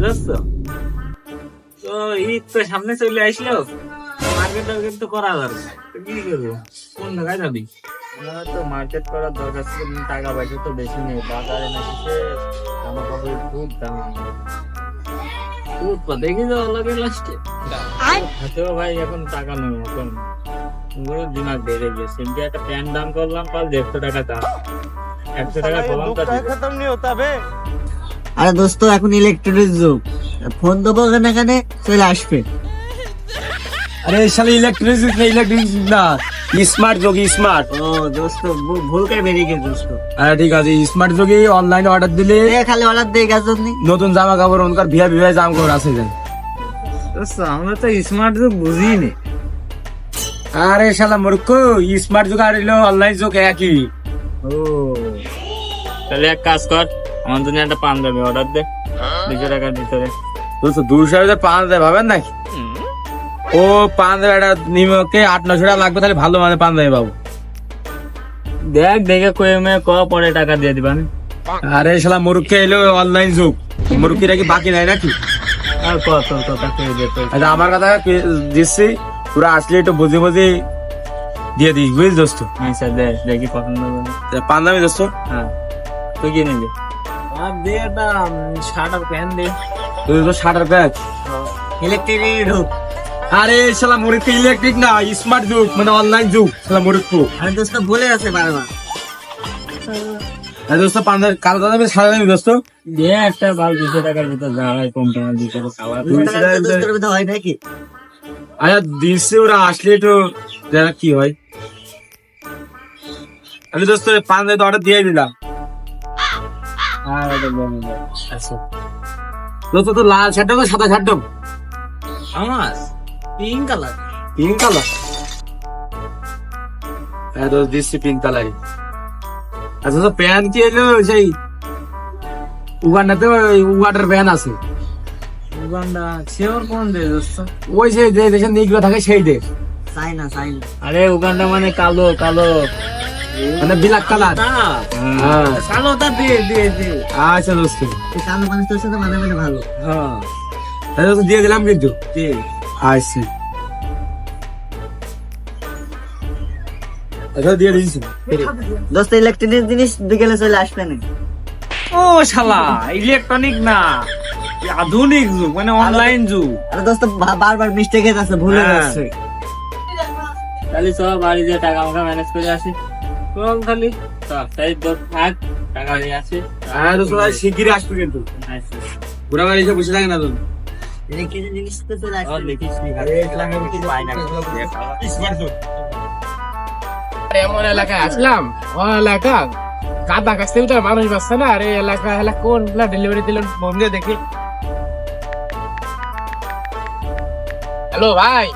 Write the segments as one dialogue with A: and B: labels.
A: বুঝছ? তো ঈদ তো সামনে চলে আসলো। মার্কেট টার্গেট করা দরকার। কি করব? কোন জায়গায় যাবি? তো মার্কেট করার দরকার ছিল টাকা পয়সা তো বেশি নেই। বাজারে না শেষে আমার কাপড় খুব দাম। খুব দেখি যাও লাগে লাস্টে হাতেও ভাই এখন টাকা নেই এখন। দিনার বেড়ে গেছে। যে একটা প্যান্ট দাম করলাম কাল দেড়শো টাকা দাম। একশো টাকা
B: কলাম খতম নিয়ে হতে
C: আরে দোস্ত এখন ইলেকট্রনিক যুগ। ফোন দেবো এখানে এখানে? চলে আসবে।
D: আরে শালা ইলেকট্রিক না ইলেকট্রিক না। স্মার্ট যোগী স্মার্ট
C: ও দোস্ত ভুল- করে বেরিয়ে গেছে দোস্ত।
D: আরে ঠিক আছে স্মার্ট যোগী অনলাইনে অর্ডার দিলে
C: এ খালি অর্ডার দিয়ে গেছে
D: নতুন জামা কাপড় ওনকার ভিয়া ভিয়া জামা কাপড় আছে যেন
A: দোস্ত, আমরা তো স্মার্ট যুগ বুঝি নি
D: আরে শালা মূর্খ স্মার্ট যুগ আর এলো অনলাইন যুগ একই।
A: ও। তাহলে এক কাজ কর আমার জন্য একটা পাঞ্জাবি অর্ডার দে। দুশো টাকার ভিতরে।
D: দোস্ত দুশো হাজার হাজার ভাবেন নাকি? ও হাজার একটা নিমকে আট নশো টাকা লাগবে তাহলে ভালো মানে পাঞ্জাবি পাবো
A: দেখ দেখে কয়ে মেয়ে ক পরে টাকা দিয়ে দিবান
D: আরে শালা মূর্খ এলো অনলাইন যুগ। মূর্খিরা কি বাকি নাই নাকি?
A: আর কত কথা কয়ে যেত
D: আচ্ছা আমার কথা দিচ্ছি পুরো আসলে একটু বুঝে বুঝে দিয়ে দিস বুঝলি দোস্ত?
A: আচ্ছা দেখি পছন্দ
D: পাঞ্জাবি দোস্ত?
A: হ্যাঁ। তুই কি নিবি? আর আর
D: তো
C: ইলেকট্রিক
D: আরে ইলেকট্রিক না স্মার্ট মানে অনলাইন যুগ তো
C: আরে আছে
D: আরে দোস্ত
A: একটা দুশো টাকার ভিতর যা হয় কম
C: মধ্যে হয় নাকি
D: আচ্ছা দিচ্ছে ওরা আসলে দেখা কি হয় আমি দোস্ত তো অর্ডার দিয়ে দিলাম
A: আর।
D: আচ্ছা। তো লাল শার্ট সাদা শার্ট
A: আমার?
C: Pink colour.
D: Pink colour? হ্যাঁ দোস্ত দিচ্ছি পিঙ্ক কালারই আচ্ছা তো প্যান্ট কি সেই উগান্ডাতে ওই উগান্ডার প্যান্ট আছে।
A: উগান্ডা কোন দেশ দোস্ত?
D: ওই যে নিগ্রো থাকে সেই দেশ।
C: চাইনা চাইনা
A: আরে উগান্ডা মানে কালো কালো।
D: মানে বিলাক কালার
A: তা।
D: হ্যাঁ
A: কালো তা দে দে দে।
D: আচ্ছা দোস্ত।
C: কালো মানুষ তোর সাথে মানে মানে ভালো।
A: হ্যাঁ
D: তাহলে দিয়ে দিলাম কিন্তু। আচ্ছা আচ্ছা দিয়ে দিয়েছি
C: দোস্ত ইলেকট্রিক জিনিস বিকেলে চলে আসবে না
A: ও শালা ইলেকট্রনিক না। আধুনিক যুগ মানে অনলাইন যুগ।
C: আরে দোস্ত বারবার মিস্টেক হয়ে যাচ্ছে ভুলে
A: হ্যাঁ।
C: যাচ্ছে।
A: খালি সব বাড়ি দিয়ে টাকা আমাকে ম্যানেজ করে আসি। চল খালি তাই তোর থাক টাকা হয়ে আসে
D: হ্যাঁ শিগগিরই আসবে কিন্তু। বাড়ি এসে বসে থাকে না তো
C: ইলেকট্রিক জিনিস তো চলে
A: ও,
C: আসবে?
A: দেখিস নি, খালি ইসলামের কিছু পাই না।
E: এমন এলাকায় আসলাম। ও এলাকা কাদা কাছতে তো মানুষ বাঁচছে না। আরে এলাকা এলাকা কোন? ডেলিভারি দিলেন ফোন দেখি। হ্যালো ভাই।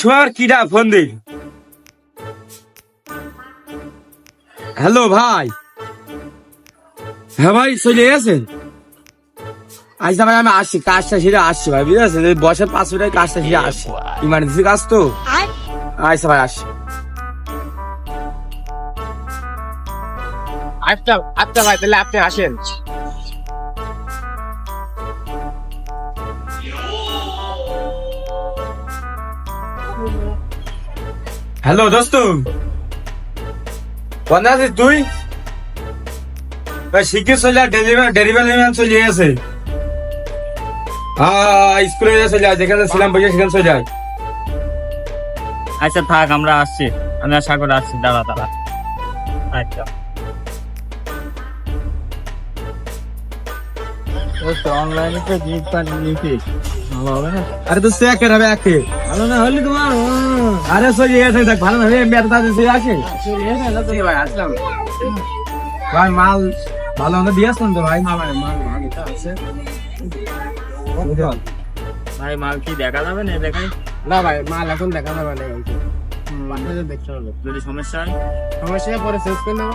D: সময় কিডা ফোন দে। হ্যালো ভাই। হ্যাঁ ভাই চলে গেছেন? আচ্ছা ভাই আমি আসছি কাজটা সেরে আসছি ভাই বুঝেছেন এই বছর পাঁচ মিনিটের কাজটা সেরে আসছি। ইমার্জেন্সি কাজ তো? আচ্ছা ভাই আসছি।
E: আচ্ছা আচ্ছা ভাই তাহলে আপনি আসেন।
D: হ্যালো দোস্ত। কোন আছিস তুই? ভাই শিখে চলে ডেলিভারি ডেলিভারি ম্যান চলে গেছে হ্যাঁ স্কুলে চলে যায় যেখানে ছিলাম বসে সেখানে চলে যায়
A: আচ্ছা থাক আমরা আসছি। আমি আশা করে আসছি। দাঁড়া দাঁড়া। আচ্ছা। অনলাইনে তো জিনিস পান নিয়েছি। ভালো হবে না?
D: আরে তো সে একের হবে একে।
A: ভালো না হলে তোমার?
D: আরে চলে গেছে দেখ ভালো না এমনি এত আসে
E: ভাই আসলাম।
D: ভাই মাল ভালো আমরা দিয়ে আসলাম তো ভাই।
A: ভাই মাল কি দেখা যাবে না দেখাই?
E: না ভাই মাল এখন দেখা যাবে না দেখতে হবে।
A: যদি সমস্যা হয়?
E: সমস্যা পরে শেষ করে নেব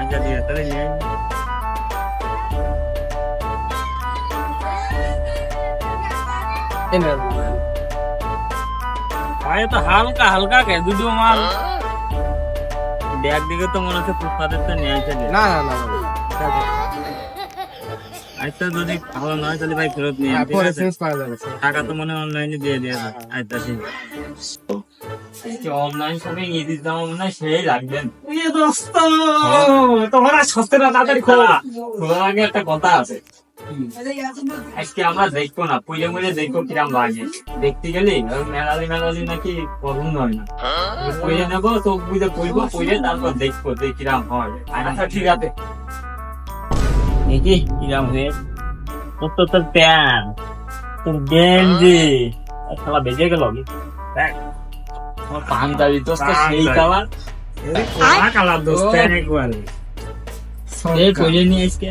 A: আচ্ছা ঠিক আছে তাহলে নিয়ে আয়।
E: এই
A: তো হালকা হালকা কে? দুটো মাল। ব্যাগ দিকে তো মনে হচ্ছে ফুটপাতের তো নিয়ে আসে
E: না না না না
A: আচ্ছা যদি ভালো নয় তাহলে ভাই ফেরত নিয়ে
E: হ্যাঁ,
A: আন, ঠিক
E: পরে চেঞ্জ করা যাবে
A: টাকা তো মনে অনলাইনে দিয়ে দিয়ে আচ্ছা ঠিক। আছে অনলাইন শপিং দাম মনে হয় সেই লাগবেন তোমার সস্তে না তাড়াতাড়ি খোলা। খোলার আগে একটা কথা আছে। আজকে আমরা দেখব না পুজো মুজে দেখব কিরাম লাগে। দেখতে গেলে মেলালি মেলালি নাকি পছন্দ হয় না। পুজো নেব চোখ বুঝে পুজবো পুজে তারপর দেখব যে কিরাম হয়। আচ্ছা ঠিক আছে। দেখি কিরাম হয়ে তোর তো তোর প্যান্ট তোর গেঞ্জি। শালা বেজে গেল দেখ আমার পাঞ্জাবি দোস্ত সেই কালার। কোনা কালার দোস্ত? একবারে এই কইলে নিয়ে আজকে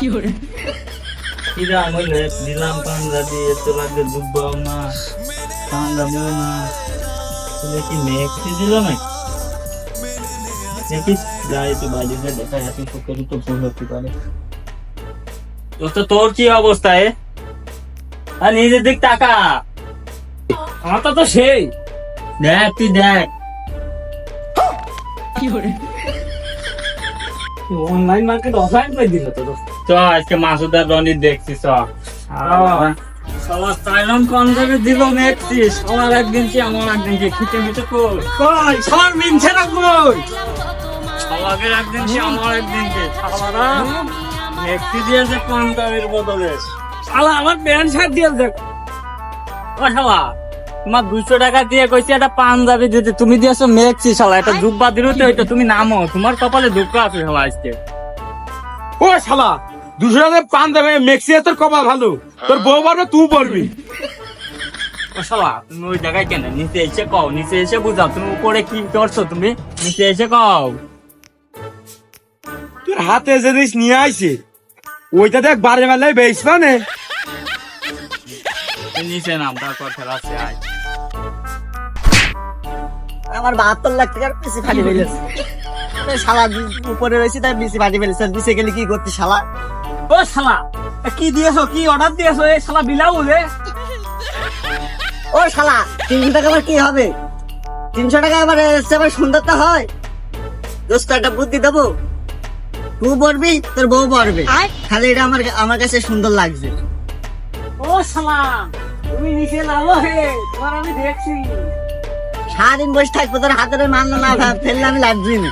A: কিরা পাঞ্জাবি এত না পাঞ্জাবিও না কি দিল তো বাইরে গিয়ে দেখা যাচ্ছে চোখেরই তো ভুল হতে পারে দোস্ত তোর কি অবস্থা এ আর নিজের দিক টাকা আমার তো সেই দেখ তুই দেখ
E: অনলাইন মার্কেট অফলাইন করে দিল তো
A: চ আজকে মাসুদার রনি দেখছি চ। সবার সাইলন কনজাবে দিল দেখছি সবার একদিন কি আমার একদিন কি খুঁটে মিটে কই?
E: কই? সর মিনছে না কই?
A: সবাকের একদিন কি আমার একদিন কি সালারা দিয়েছে পঞ্চাবের বদলে।
E: শালা আমার প্যান্ট শার্ট দিয়ে দেখ
A: ও শালা। তোমার দুশো টাকা দিয়ে কইছি একটা পাঞ্জাবি দিতে তুমি দিয়ে দিয়েছ মেঘছি শালা একটা দুব্বা দিলে তো হইতো তুমি নামো। তোমার কপালে দুঃখ আছে শালা আজকে।
D: ও শালা দুশো টাকা পান দেবে মেক্সিয়া তোর কপাল ভালো। তোর বউ পারবে তুই পড়বি
A: ও শালা তুমি ওই জায়গায় কেন? নিচে এসে কও নিচে এসে বুঝাও তুমি উপরে কি করছ তুমি? নিচে এসে কও।
D: তোর হাতে যে জিনিস নিয়ে আইছে ওইটা দেখ বারে মেলায় বেশ মানে
A: নিচে নাম তারপর আয়।
C: আমার বাহাত্তর লাখ টাকার পিসি ফাটি ফেলেছে শালা উপরে রয়েছে তাই পিসি ফাটি ফেলেছে নিচে গেলে কি করতে শালা?
A: ও শালা কি দিয়েছ কি অর্ডার দিয়েছ এই শালা বিলাও রে।
C: ও শালা তিনশো টাকা আবার কি হবে? তিনশো টাকা আবার এসছে আবার সুন্দরতা হয়। দোস্ত একটা বুদ্ধি দেবো? তুই পড়বি তোর বউ পড়বে। খালি এটা আমার আমার কাছে সুন্দর লাগছে।
A: ও শালা তুমি নিচে নামো হে তোমার আমি দেখছি।
C: সারাদিন বসে থাকব তোর হাতের মান না ফেললে আমি না।